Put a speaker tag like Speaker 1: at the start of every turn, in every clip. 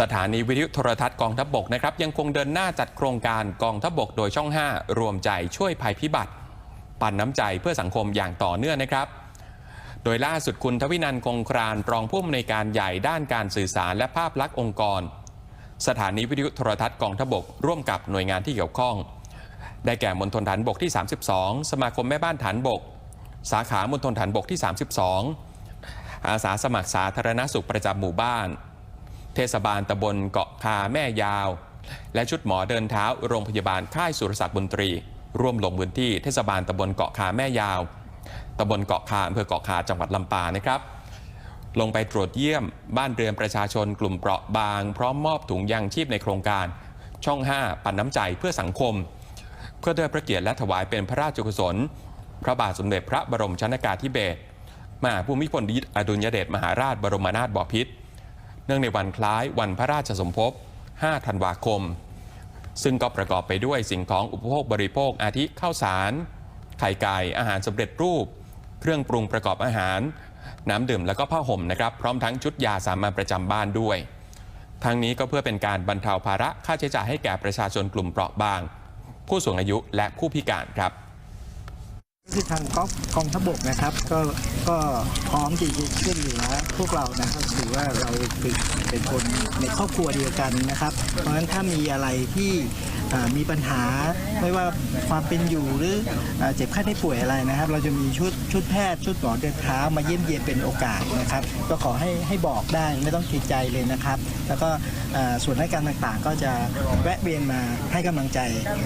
Speaker 1: สถานีวิทยุโทรทัศน์กองทัพบกนะครับยังคงเดินหน้าจัดโครงการกองทัพบกโดยช่อง 5 รวมใจช่วยภัยพิบัติ ปันน้ำใจเพื่อสังคมอย่างต่อเนื่องนะครับ โดยล่าสุดคุณทวินันคงครานรองผู้อำนวยการใหญ่ด้านการสื่อสารและภาพลักษณ์องค์กร สถานีวิทยุโทรทัศน์กองทัพบกร่วมกับหน่วยงานที่เกี่ยวข้อง ได้แก่มณฑลฐานบกที่ 32 สมาคมแม่บ้านฐานบก สาขามณฑลฐานบกที่ 32 อาสาสมัครสาธารณสุขประจำหมู่บ้าน เทศบาลตำบลเกาะคาแม่ยาว และชุดหมอเดินเท้าโรงพยาบาลค่ายสุรศักดิ์บุญตรี ร่วมลงพื้นที่เทศบาลตำบลเกาะคาแม่ยาวตำบลเกาะคาอำเภอเกาะคาจังหวัดลำปางนะครับ ลงไปตรวจเยี่ยมบ้านเรือนประชาชนกลุ่มเปราะบาง พร้อมมอบถุงยางชีพในโครงการ ช่อง 5 ปันน้ำใจเพื่อสังคม เพื่อเทิดพระเกียรติและถวายเป็นพระราชกุศล พระบาทสมเด็จพระบรมชนากาธิเบศรมหาภูมิพลอดุลยเดชมหาราชบรมนาถบพิตร นื่องในวันคล้ายวันพระราชสมภพ 5 ธันวาคม ซึ่งก็ประกอบไปด้วยสิ่งของอุปโภคบริโภคอาทิข้าวสาร ไข่ไก่อาหารสำเร็จรูป เครื่องปรุงประกอบอาหาร น้ำดื่มแล้วก็ผ้าห่มนะครับ พร้อมทั้งชุดยาสามัญประจำบ้านด้วยทั้งนี้ก็เพื่อเป็นการบรรเทาภาระค่าใช้จ่ายให้แก่ประชาชนกลุ่มเปราะบาง ผู้สูงอายุและผู้พิการครับ
Speaker 2: คือทางกองกองทพบกนะครับก็ก็พร้อมที่จะช่วยเหลือพวกเรานะครับถือว่าเราเป็นเป็นคนในครอบครัวเดียวกันนะครับ เพราะฉะนั้นถ้ามีอะไรที่ มีปัญหาไม่ว่าความเป็นอยู่หรือเจ็บไข้ได้ป่วยอะไรนะครับ เราจะมีชุดชุดแพทย์ชุดหมอเดินเท้ามาเยี่ยมเยียนเป็นโอกาสนะครับ ก็ขอให้ให้บอกได้ไม่ต้องเกรงใจเลยนะครับ แล้วก็ส่วนราชการต่างๆ ก็จะแวะเวียนมาให้กำลังใจ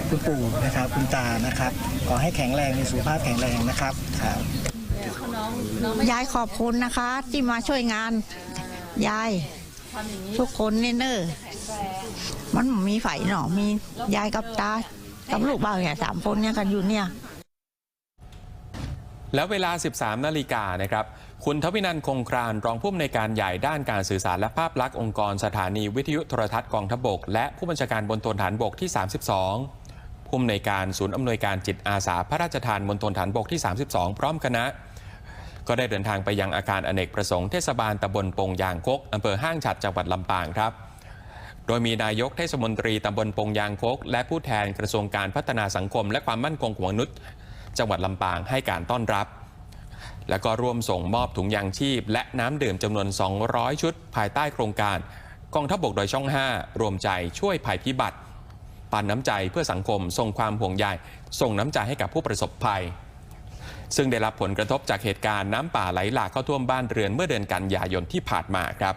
Speaker 2: คุณปู่นะครับ คุณตานะครับ ขอให้แข็งแรงมีสุขภาพแข็งแรงนะครับครับ
Speaker 3: ยายขอบคุณนะคะ ที่มาช่วยงานยายทุกคนเนี่ยเนอะ มันมีไฝหนอมียายกับตากับลูกบ่าวเนี่ยสามคนเนี่ยกันอยู่เนี่ย
Speaker 1: แล้วเวลา 13 นาฬิกานะครับ คุณทวินันคงครานรองผู้อำนวยการใหญ่ด้านการสื่อสารและภาพลักษณ์องค์กรสถานีวิทยุโทรทัศน์กองทบก และผู้บัญชาการบนทนฐานบกที่ 32 ผู้อำนวยการศูนย์อำนวยการจิตอาสาพระราชทานบนทนฐานบกที่ 32 พร้อมคณะ ก็ได้เดินทางไปยังอาคารอเนกประสงค์เทศบาลตำบลปงยางคกอำเภอห้างฉัดจังหวัดลำปางครับ โดยมีนายกเทศมนตรีตำบลปงยางโคก และผู้แทนกระทรวงการพัฒนาสังคม และความมั่นคงของมนุษย์ จังหวัดลำปางให้การต้อนรับ แล้วก็ร่วมส่งมอบถุงยางชีพ และน้ำดื่มจำนวน 200 ชุด ภายใต้โครงการกองทัพบกโดยช่อง 5 รวมใจช่วยภัยพิบัติปันน้ำใจเพื่อสังคมส่งความห่วงใยส่งน้ำใจให้กับผู้ประสบภัย ซึ่งได้รับผลกระทบจากเหตุการณ์น้ำป่าไหลหลากเข้าท่วมบ้านเรือนเมื่อเดือนกันยายนที่ผ่านมาครับ